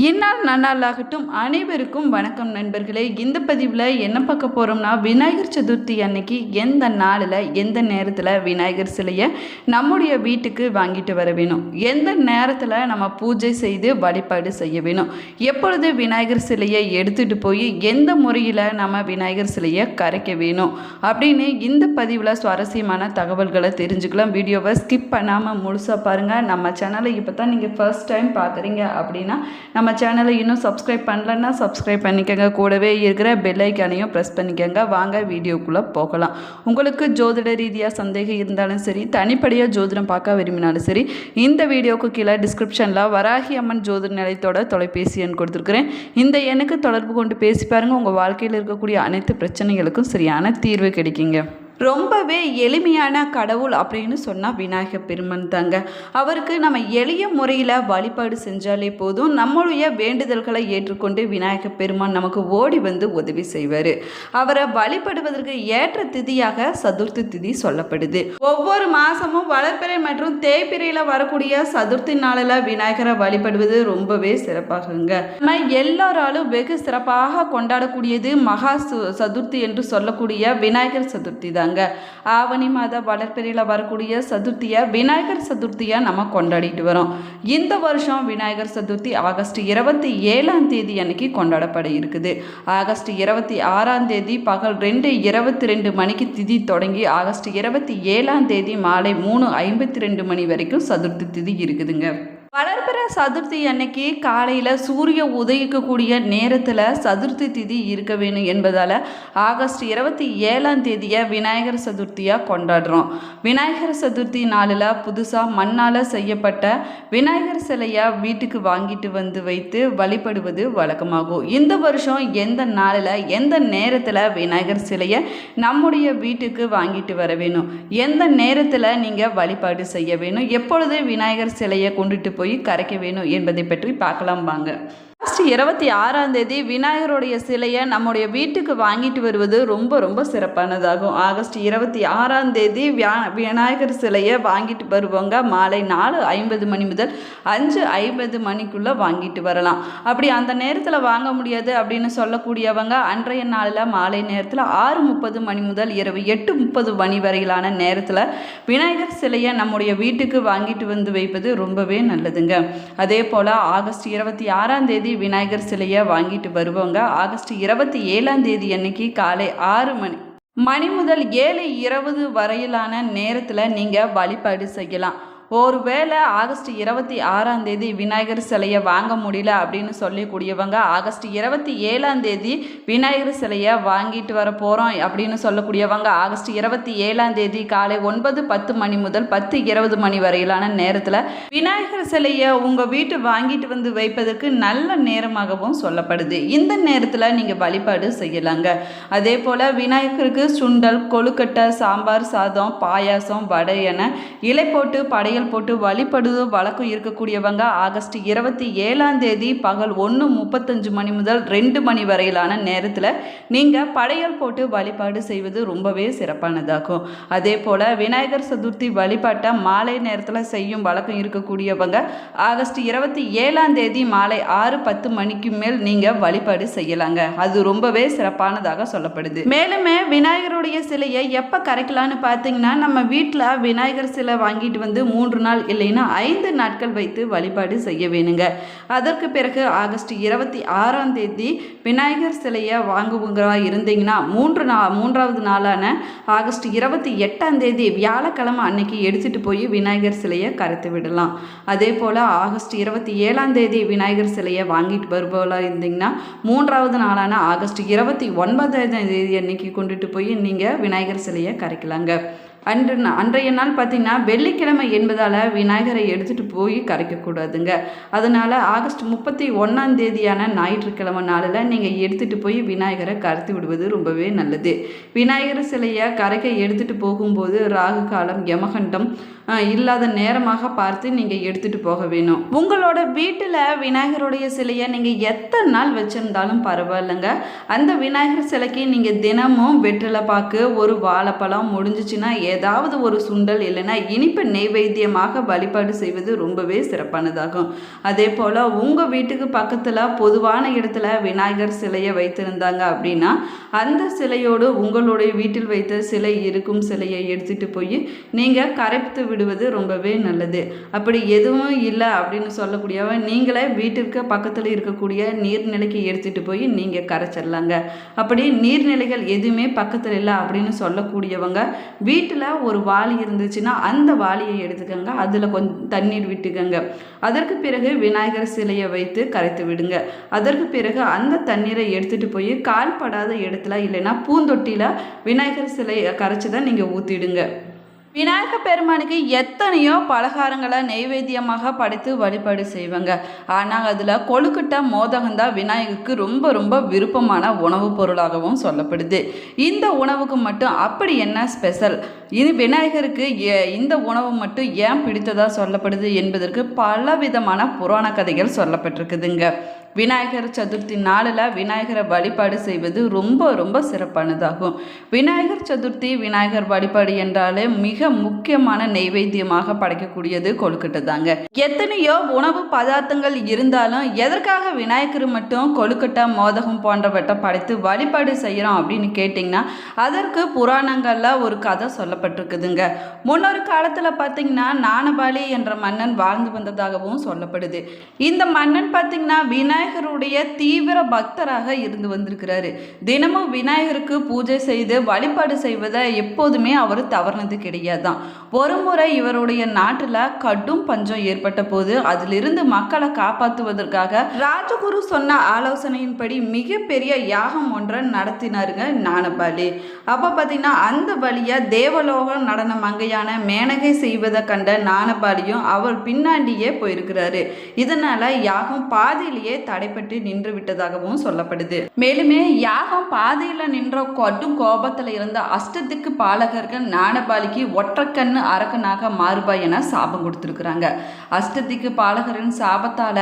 இந்நாள் நன்னாளாகட்டும். அனைவருக்கும் வணக்கம் நண்பர்களே. இந்த பதிவில் என்ன பார்க்க போகிறோம்னா விநாயகர் சதுர்த்தி அன்னைக்கு எந்த நாளில் எந்த நேரத்தில் விநாயகர் சிலையை நம்முடைய வீட்டுக்கு வாங்கிட்டு வர வேணும்? எந்த நேரத்தில் நம்ம பூஜை செய்து வழிபாடு செய்ய வேணும்? எப்பொழுது விநாயகர் சிலையை எடுத்துகிட்டு போய் எந்த முறையில் நம்ம விநாயகர் சிலையை கரைக்க வேணும்? அப்படின்னு இந்த பதிவில் சுவாரஸ்யமான தகவல்களை தெரிஞ்சுக்கலாம். வீடியோவை ஸ்கிப் பண்ணாமல் முழுசாக பாருங்கள் நம்ம சேனலை இப்போ தான் நீங்கள் ஃபர்ஸ்ட் டைம் பார்க்குறீங்க அப்படின்னா நம்ம சேனலை இன்னும் சப்ஸ்கிரைப் பண்ணலன்னா சப்ஸ்கிரைப் பண்ணிக்கோங்க. கூடவே இருக்கிற பெல்லைக்கானையும் ப்ரெஸ் பண்ணிக்கோங்க. வாங்க வீடியோக்குள்ளே போகலாம். உங்களுக்கு ஜோதிட ரீதியாக சந்தேகம் இருந்தாலும் சரி தனிப்படியாக ஜோதிடம் பார்க்க விரும்பினாலும் சரி இந்த வீடியோவுக்கு கீழே டிஸ்கிரிப்ஷனில் வராகி அம்மன் ஜோதிட நிலையத்தோட தொலைபேசி எண் கொடுத்துருக்குறேன். இந்த எண்ணுக்கு தொடர்பு கொண்டு பேசி பாருங்கள் உங்கள் வாழ்க்கையில் இருக்கக்கூடிய அனைத்து பிரச்சனைகளுக்கும் சரியான தீர்வு கிடைக்குங்க. ரொம்பவே எளிமையான கடவுள் அப்படின்னு சொன்னால் விநாயகர் பெருமன் தாங்க. அவருக்கு நம்ம எளிய முறையில் வழிபாடு செஞ்சாலே போதும். நம்மளுடைய வேண்டுதல்களை ஏற்றுக்கொண்டு விநாயகர் பெருமான் நமக்கு ஓடி வந்து உதவி செய்வார். அவரை வழிபடுவதற்கு ஏற்ற திதியாக சதுர்த்தி திதி சொல்லப்படுது. ஒவ்வொரு மாதமும் வளர்ப்பிறை மற்றும் தேய்பிறையில் வரக்கூடிய சதுர்த்தி நாளில் விநாயகரை வழிபடுவது ரொம்பவே சிறப்பாகுங்க. நம்ம எல்லாராலும் வெகு சிறப்பாக கொண்டாடக்கூடியது மகா சு சதுர்த்தி என்று சொல்லக்கூடிய விநாயகர் சதுர்த்தி தான். தாங்க ஆவணி மாத வளர்ப்பிறையில் வரக்கூடிய சதுர்த்தியை விநாயகர் சதுர்த்தியாக நம்ம கொண்டாடிட்டு வரோம். இந்த வருஷம் விநாயகர் சதுர்த்தி ஆகஸ்ட் இருபத்தி ஏழாம் தேதி அன்னைக்கு கொண்டாடப்பட இருக்குது. ஆகஸ்ட் இருபத்தி ஆறாம் தேதி பகல் ரெண்டு இருபத்தி ரெண்டு மணிக்கு திதி தொடங்கி ஆகஸ்ட் இருபத்தி ஏழாம் தேதி மாலை மூணு ஐம்பத்தி ரெண்டு மணி வரைக்கும் சதுர்த்தி திதி இருக்குதுங்க. வளர்பிற சதுர்த்தி அன்னைக்கு காலையில் சூரிய உதயிக்கக்கூடிய நேரத்தில் சதுர்த்தி திதி இருக்க வேணும் என்பதால் ஆகஸ்ட் இருபத்தி ஏழாம் தேதியை விநாயகர் சதுர்த்தியாக கொண்டாடுறோம். விநாயகர் சதுர்த்தி நாளில் புதுசாக மண்ணால் செய்யப்பட்ட விநாயகர் சிலையை வீட்டுக்கு வாங்கிட்டு வந்து வைத்து வழிபடுவது வழக்கமாகும். இந்த வருஷம் எந்த நாளில் எந்த நேரத்தில் விநாயகர் சிலையை நம்முடைய வீட்டுக்கு வாங்கிட்டு வர வேணும்? எந்த நேரத்தில் நீங்கள் வழிபாடு செய்ய வேணும்? எப்பொழுது விநாயகர் சிலையை கொண்டுட்டு போய் கரைக்க வேணும் என்பதை பற்றி பார்க்கலாம் வாங்க. ஆகஸ்ட் இருபத்தி ஆறாம் தேதி விநாயகருடைய சிலையை நம்முடைய வீட்டுக்கு வாங்கிட்டு வருவது ரொம்ப ரொம்ப சிறப்பானதாகும். ஆகஸ்ட் இருபத்தி ஆறாம் தேதி விநாயகர் சிலையை வாங்கிட்டு வருவாங்க. மாலை நாலு ஐம்பது மணி முதல் அஞ்சு ஐம்பது மணிக்குள்ளே வாங்கிட்டு வரலாம். அப்படி அந்த நேரத்தில் வாங்க முடியாது அப்படின்னு சொல்லக்கூடியவங்க அன்றைய நாளில் மாலை நேரத்தில் ஆறு முப்பது மணி முதல் இரவு எட்டு முப்பது மணி வரையிலான நேரத்தில் விநாயகர் சிலையை நம்முடைய வீட்டுக்கு வாங்கிட்டு வந்து வைப்பது ரொம்பவே நல்லதுங்க. அதே போல் ஆகஸ்ட் இருபத்தி ஆறாம் தேதி விநாயகர் சிலையை வாங்கிட்டு வருவாங்க. ஆகஸ்ட் இருபத்தி ஏழாம் தேதி அன்னைக்கு காலை ஆறு மணி மணி முதல் ஏழு இருபது வரையிலான நேரத்தில் நீங்கள் வழிபாடு செய்யலாம். ஒருவேளை ஆகஸ்ட் இருபத்தி ஆறாம் தேதி விநாயகர் சிலையை வாங்க முடியல அப்படின்னு சொல்லக்கூடியவங்க ஆகஸ்ட் இருபத்தி ஏழாம் தேதி விநாயகர் சிலையை வாங்கிட்டு வர போகிறோம் அப்படின்னு சொல்லக்கூடியவங்க ஆகஸ்ட் இருபத்தி ஏழாம் தேதி காலை ஒன்பது பத்து மணி முதல் பத்து இருபது மணி வரையிலான நேரத்தில் விநாயகர் சிலையை உங்கள் வீட்டு வாங்கிட்டு வந்து வைப்பதற்கு நல்ல நேரமாகவும் சொல்லப்படுது. இந்த நேரத்தில் நீங்கள் வழிபாடு செய்யலாங்க. அதே போல் விநாயகருக்கு சுண்டல் கொழுக்கட்டை சாம்பார் சாதம் பாயாசம் வடை என இலை போட்டு படையல் படையல் போட்டு வழிபடுதோ வழக்கம் இருக்கக்கூடியவங்க ஆகஸ்ட் இருபத்தி ஏழாம் தேதி பகல் ஒன்று முப்பத்தஞ்சு மணி முதல் ரெண்டு மணி வரையிலான நேரத்தில் நீங்கள் படையல் போட்டு வழிபாடு செய்வது ரொம்பவே சிறப்பானதாகும். அதே போல் விநாயகர் சதுர்த்தி வழிபாட்டை மாலை நேரத்தில் செய்யும் வழக்கம் இருக்கக்கூடியவங்க ஆகஸ்ட் இருபத்தி ஏழாம் தேதி மாலை ஆறு பத்து மணிக்கு மேல் நீங்கள் வழிபாடு செய்யலாங்க. அது ரொம்பவே சிறப்பானதாக சொல்லப்படுது. மேலுமே விநாயகருடைய சிலையை எப்போ கரைக்கலான்னு பார்த்தீங்கன்னா நம்ம வீட்டில் விநாயகர் சிலை வாங்கிட்டு வந்து மூன்று நாள் இல்லைன்னா ஐந்து நாட்கள் வைத்து வழிபாடு செய்ய வேணுங்க. அதற்கு பிறகு ஆகஸ்ட் இருபத்தி ஆறாம் தேதி விநாயகர் சிலையை வாங்குவங்களா இருந்தீங்கன்னா மூன்று நா மூன்றாவது நாளான ஆகஸ்ட் இருபத்தி எட்டாம் தேதி வியாழக்கிழமை அன்னைக்கு எடுத்துகிட்டு போய் விநாயகர் சிலையை கரைத்து விடலாம். அதே போல் ஆகஸ்ட் இருபத்தி ஏழாம் தேதி விநாயகர் சிலையை வாங்கிட்டு வருபவளாக இருந்தீங்கன்னா மூன்றாவது நாளான ஆகஸ்ட் இருபத்தி ஒன்பதாம் தேதி அன்னைக்கு கொண்டுட்டு போய் நீங்கள் விநாயகர் சிலையை கரைக்கலாங்க. அன்று அன்றைய நாள் பார்த்திங்கன்னா வெள்ளிக்கிழமை என்பதால் விநாயகரை எடுத்துகிட்டு போய் கரைக்கக்கூடாதுங்க. அதனால் ஆகஸ்ட் முப்பத்தி ஒன்றாம் தேதியான ஞாயிற்றுக்கிழமை நாளில் நீங்கள் எடுத்துகிட்டு போய் விநாயகரை கரைத்து விடுவது ரொம்பவே நல்லது. விநாயகர் சிலையை கரைக்க எடுத்துகிட்டு போகும்போது ராகு காலம் யமகண்டம் இல்லாத நேரமாக பார்த்து நீங்கள் எடுத்துகிட்டு போக வேணும். உங்களோட வீட்டில் விநாயகருடைய சிலையை நீங்கள் எத்தனை நாள் வச்சுருந்தாலும் பரவாயில்லைங்க. அந்த விநாயகர் சிலைக்கு நீங்கள் தினமும் வெற்றிலை பாக்கு ஒரு வாழைப்பழம் முடிஞ்சிச்சுன்னா ஏதாவது ஒரு சுண்டல் இல்லைன்னா இனிப்பு நெய்வேத்தியமாக வழிபாடு செய்வது ரொம்பவே சிறப்பானதாகும். அதே போல் உங்கள் வீட்டுக்கு பக்கத்தில் பொதுவான இடத்துல விநாயகர் சிலையை வைத்திருந்தாங்க அப்படின்னா அந்த சிலையோடு உங்களுடைய வீட்டில் வைத்த சிலை இருக்கும் சிலையை எடுத்துகிட்டு போய் நீங்கள் கரைத்து விடுவது ரொம்பவே நல்லது. அப்படி எதுவும் இல்லை அப்படின்னு சொல்லக்கூடியவன் நீங்களே வீட்டிற்கு பக்கத்தில் இருக்கக்கூடிய நீர்நிலைக்கு எடுத்துகிட்டு போய் நீங்கள் கரைச்சிடலாங்க. அப்படி நீர்நிலைகள் எதுவுமே பக்கத்தில் இல்லை அப்படின்னு சொல்லக்கூடியவங்க வீட்டில் ஒரு வாளி இருந்துச்சுன்னா அந்த வாளியை எடுத்துக்கோங்க. அதில் கொஞ்சம் தண்ணீர் விட்டுக்கோங்க. அதற்கு பிறகு விநாயகர் சிலையை வைத்து கரைத்து விடுங்க. அதற்கு பிறகு அந்த தண்ணீரை எடுத்துகிட்டு போய் கால்படாத இடத்துல இல்லைன்னா பூந்தொட்டியில் விநாயகர் சிலையை கரைச்சி தான் நீங்கள் ஊற்றிடுங்க விநாயக பெருமானுக்கு எத்தனையோ பலகாரங்களை நெய்வேத்தியமாக படைத்து வழிபாடு செய்வாங்க. ஆனால் அதில் கொழுக்கிட்ட மோதகம்தான் விநாயகருக்கு ரொம்ப ரொம்ப விருப்பமான உணவுப் பொருளாகவும் சொல்லப்படுது. இந்த உணவுக்கு மட்டும் அப்படி என்ன ஸ்பெஷல் இது விநாயகருக்கு இந்த உணவு மட்டும் ஏன் பிடித்ததாக சொல்லப்படுது என்பதற்கு பல விதமான புராண கதைகள் சொல்லப்பட்டிருக்குதுங்க. விநாயகர் சதுர்த்தி நாளில் விநாயகரை வழிபாடு செய்வது ரொம்ப ரொம்ப சிறப்பானதாகும். விநாயகர் சதுர்த்தி விநாயகர் வழிபாடு என்றாலே மிக முக்கியமான நெய்வேத்தியமாக படைக்கக்கூடியது கொழுக்கட்டை தாங்க. எத்தனையோ உணவு பதார்த்தங்கள் இருந்தாலும் எதற்காக விநாயகர் மட்டும் கொழுக்கட்டை மோதகம் போன்றவற்றை படைத்து வழிபாடு செய்கிறோம் அப்படின்னு கேட்டிங்கன்னா அதற்கு புராணங்களில் ஒரு கதை சொல்லப்பட்டிருக்குதுங்க. முன்னொரு காலத்தில் பார்த்தீங்கன்னா நானபாலி என்ற மன்னன் வாழ்ந்து வந்ததாகவும் சொல்லப்படுது. இந்த மன்னன் பார்த்தீங்கன்னா விநாயகருடைய தீவிர பக்தராக இருந்து வந்திருக்கிறாரு. தினமும் விநாயகருக்கு பூஜை செய்து வழிபாடு செய்வதை எப்போதுமே அவர் தவறினது கிடையாதான் ஒரு முறை இவருடைய நாட்டில் கடும் பஞ்சம் ஏற்பட்ட போது அதிலிருந்து மக்களை காப்பாற்றுவதற்காக ராஜகுரு சொன்ன ஆலோசனையின்படி மிகப்பெரிய யாகம் ஒன்றை நடத்தினாருங்க ஞானபாலி. அப்போ பார்த்தீங்கன்னா அந்த வழியாக தேவலோக நடன மங்கையான மேனகை செய்வதை கண்ட ஞானபாலியும் அவர் பின்னாடியே போயிருக்கிறாரு. இதனால யாகம் பாதியிலேயே தடைப்பட்டு நின்று விட்டதாகவும் சொல்லப்படுது. மேலுமே யாகம் பாதியில நின்ற கடும் கோபத்துல இருந்த அஷ்டத்துக்கு பாலகர்கள் ஞானபாலிக்கு ஒற்றைக்கண்ணு அரக்கனாக மாறுபா என சாபம் கொடுத்துருக்குறாங்க. அஷ்டத்துக்கு பாலகரின் சாபத்தால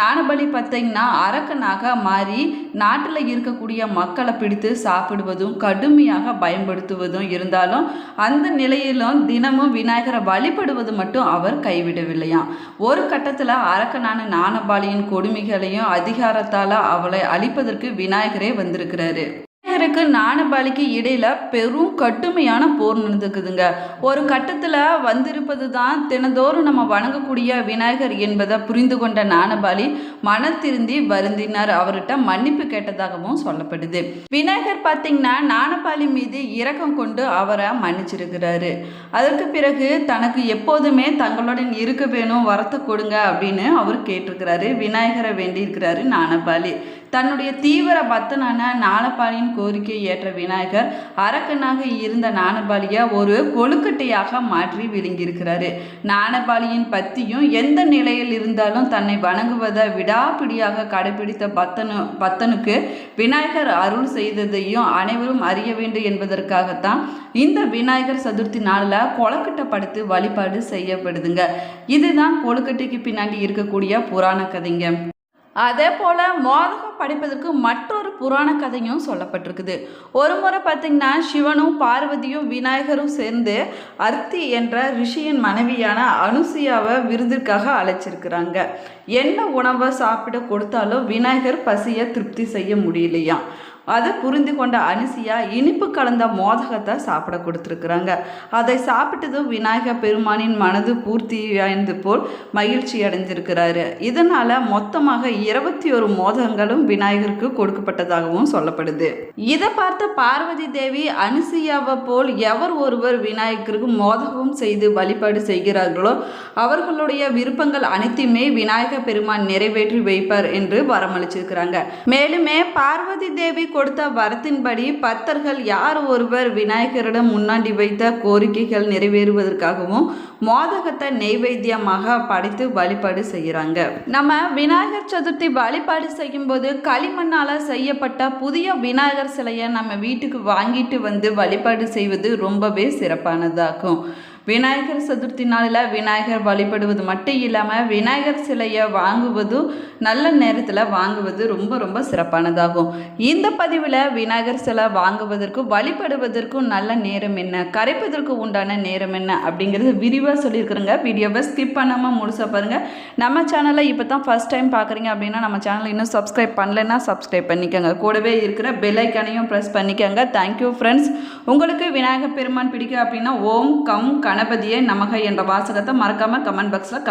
ஞானபலி பார்த்தீங்கன்னா அரக்கனாக மாறி நாட்டில் இருக்கக்கூடிய மக்களை பிடித்து சாப்பிடுவதும் கடுமையாக பயன்படுத்துவதும் இருந்தாலும் அந்த நிலையிலும் தினமும் விநாயகரை வழிபடுவது மட்டும் அவர் கைவிடவில்லையாம். ஒரு கட்டத்தில் அரக்கனான ஞானபாலியின் கொடுமைகளையும் அதிகாரத்தால் அவளை அழிப்பதற்கு விநாயகரே வந்திருக்கிறாரு. விநாயகருக்கு நாணபாலிக்கு இடையில பெரும் கட்டுமையான போர் நடந்துக்குதுங்க ஒரு கட்டத்தில் வந்திருப்பது தான் தினந்தோறும் நம்ம வணங்கக்கூடிய விநாயகர் என்பதை புரிந்து கொண்ட நாணபாலி மன திருந்தி வருந்தினார். அவர்கிட்ட மன்னிப்பு கேட்டதாகவும் சொல்லப்படுது. விநாயகர் பார்த்தீங்கன்னா நாணபாலி மீது இரக்கம் கொண்டு அவரை மன்னிச்சிருக்கிறாரு. அதற்கு பிறகு தனக்கு எப்போதுமே தங்களுடன் இருக்க வேணும் வரத்தை கொடுங்க அப்படின்னு அவர் கேட்டிருக்கிறாரு. விநாயகரை வேண்டியிருக்கிறாரு நாணபாலி தன்னுடைய தீவிர பக்தனான கோரி கோரிக்கையை ஏற்ற விநாயகர் அரக்கனாக இருந்த நாணபாலியை ஒரு கொழுக்கட்டையாக மாற்றி விழுங்கியிருக்கிறாரு. நாணபாளியின் பத்தியும் எந்த நிலையில் இருந்தாலும் தன்னை வணங்குவதை விடாப்பிடியாக கடைபிடித்த பத்தனு பத்தனுக்கு விநாயகர் அருள் செய்ததையும் அனைவரும் அறிய வேண்டும் என்பதற்காகத்தான் இந்த விநாயகர் சதுர்த்தி நாளில் கொலக்கட்டை படுத்து வழிபாடு செய்யப்படுதுங்க. இதுதான் கொழுக்கட்டைக்கு பின்னாடி இருக்கக்கூடிய புராண கதைங்க. அதே போல் மோதகம் படிப்பதற்கு மற்றொரு புராண கதையும் சொல்லப்பட்டிருக்குது. ஒரு முறை பார்த்திங்கன்னா சிவனும் பார்வதியும் விநாயகரும் சேர்ந்து அர்த்தி என்ற ரிஷியின் மனைவியான அனுசியாவை விருதிற்காக அழைச்சிருக்கிறாங்க. என்ன உணவை சாப்பிட கொடுத்தாலும் விநாயகர் பசியை திருப்தி செய்ய முடியலையாம். அதை புரிந்து கொண்ட அனுசியா இனிப்பு கலந்த மோதகத்தை சாப்பிட கொடுத்துருக்குறாங்க. அதை சாப்பிட்டதும் விநாயகர் பெருமானின் மனது பூர்த்தி அடைந்து போல் மகிழ்ச்சி அடைஞ்சிருக்கிறாரு இதனால மொத்தமாக இருபத்தி ஒரு மோதகங்களும் விநாயகருக்கு கொடுக்கப்பட்டதாகவும் சொல்லப்படுது. இதை பார்த்த பார்வதி தேவி அனுசியாவை போல் எவர் ஒருவர் விநாயகருக்கு மோதகம் செய்து வழிபாடு செய்கிறார்களோ அவர்களுடைய விருப்பங்கள் அனைத்தையுமே விநாயகர் பெருமான் நிறைவேற்றி வைப்பார் என்று வரமளிச்சிருக்கிறாங்க. மேலுமே பார்வதி தேவி கொடுத்த வரத்தின்படி பக்தர்கள் யார் ஒருவர் விநாயகரிடம் முன்னாடி வைத்த கோரிக்கைகள் நிறைவேறுவதற்காகவும் மோதகத்தை நெய்வேத்தியமாக படைத்து வழிபாடு செய்கிறாங்க. நம்ம விநாயகர் சதுர்த்தி வழிபாடு செய்யும்போது களிமண்ணால் செய்யப்பட்ட புதிய விநாயகர் சிலையை நம்ம வீட்டுக்கு வாங்கிட்டு வந்து வழிபாடு செய்வது ரொம்பவே சிறப்பானதாகும். விநாயகர் சதுர்த்தி நாளில் விநாயகர் வழிபடுவது மட்டும் இல்லாமல் விநாயகர் சிலையை வாங்குவதும் நல்ல நேரத்தில் வாங்குவது ரொம்ப ரொம்ப சிறப்பானதாகும். இந்த பதிவில் விநாயகர் சிலை வாங்குவதற்கும் வழிபடுவதற்கும் நல்ல நேரம் என்ன கரைப்பதற்கு உண்டான நேரம் என்ன அப்படிங்கிறது விரிவாக சொல்லியிருக்கிறோங்க. வீடியோவை ஸ்கிப் பண்ணாமல் முழுசாக பாருங்கள் நம்ம சேனலை இப்போ தான் ஃபஸ்ட் டைம் பார்க்குறீங்க அப்படின்னா நம்ம சேனலை இன்னும் சப்ஸ்கிரைப் பண்ணலைன்னா சப்ஸ்கிரைப் பண்ணிக்கோங்க. கூடவே இருக்கிற பெல் ஐக்கானையும் ப்ரெஸ் பண்ணிக்கோங்க. தேங்க்யூ ஃப்ரெண்ட்ஸ் உங்களுக்கு விநாயகர் பெருமான் பிடிக்கும் அப்படின்னா ஓம் கம் கணபதியே நமக என்ற வாசகத்தை மறக்காமல் கமெண்ட் பாக்ஸில்